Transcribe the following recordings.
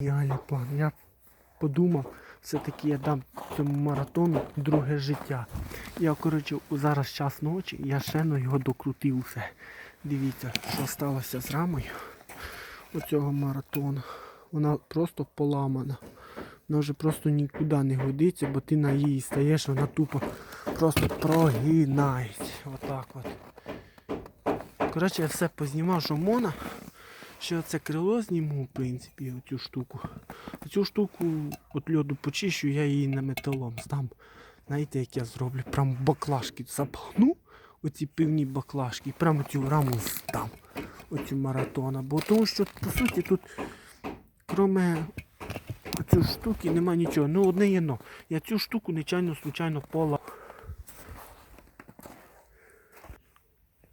Ідеальний план. Я подумав, все-таки я дам цьому маратону друге життя. Я, коротше, зараз час ночі, я ще на його докрутив усе. Дивіться, що сталося з рамою оцього маратону. Вона просто поламана. Вона вже просто нікуди не годиться, бо ти на її стаєш, вона тупо просто прогинається. Отак от. Коротше, я все познімав, що можна. Ще це крило зніму, в принципі, оцю штуку. Цю штуку от льоду почищу, я її на металом здам. Знаєте, як я зроблю? Прям баклажки запахну, оці пивні баклажки, прямо цю раму здам. Оцю маратона. Бо тому що, по суті, тут, кроме цієї штуки, нема нічого. Ну, одне є но. Я цю штуку нечайно, случайно пола.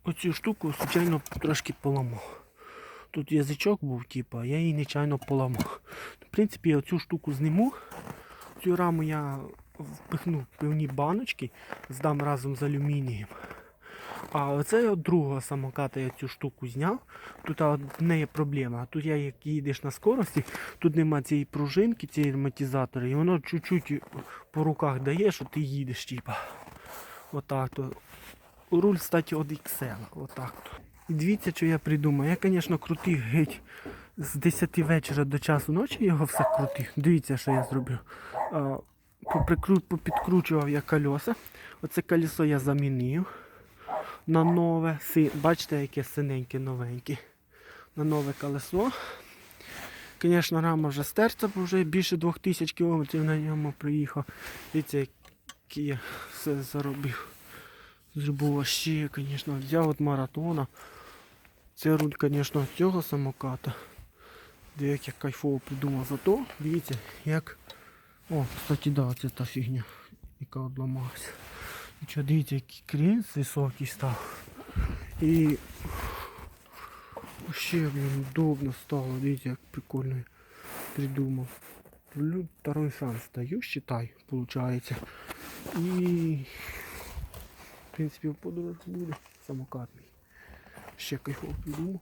Оцю штуку, случайно, трошки поламав. Тут язичок був, типа, я її нечайно поламав. В принципі, я цю штуку зніму. Цю раму я впихну в певні баночки, здам разом з алюмінієм. А оце от другого самоката я цю штуку зняв. Тут в неї проблема. Тут я як їдеш на скорості, тут нема цієї пружинки, цієї амортизатора, і воно чуть-чуть по руках дає, що ти їдеш, типа. Отак то. Руль, кстати, від XL. Отак то. І дивіться, що я придумав. Я, звісно, крутив геть з 10 вечора до часу ночі його все крутив. Дивіться, що я. Поприкру- Попідкручував я колеса. Оце колесо я замінив на нове. Бачите, яке синеньке новеньке. На нове колесо. Звісно, рама вже стерта, бо вже більше 2000 км на ньому приїхав. Дивіться, який я все заробив. Зробив ще, звісно, взяв от маратона. Це руль, звісно, цього самоката. Де як я кайфово придумав зато. Дивіться, як. О, кстати, да, це та фігня, яка одламалася. Що, дивіться, який крінс високий став. І ще, блін, удобно стало. Дивіться, як прикольно придумав. Второй шанс даю, считай, получается. І в принципі, подорож буде самокатний. Ще кайфово придумав.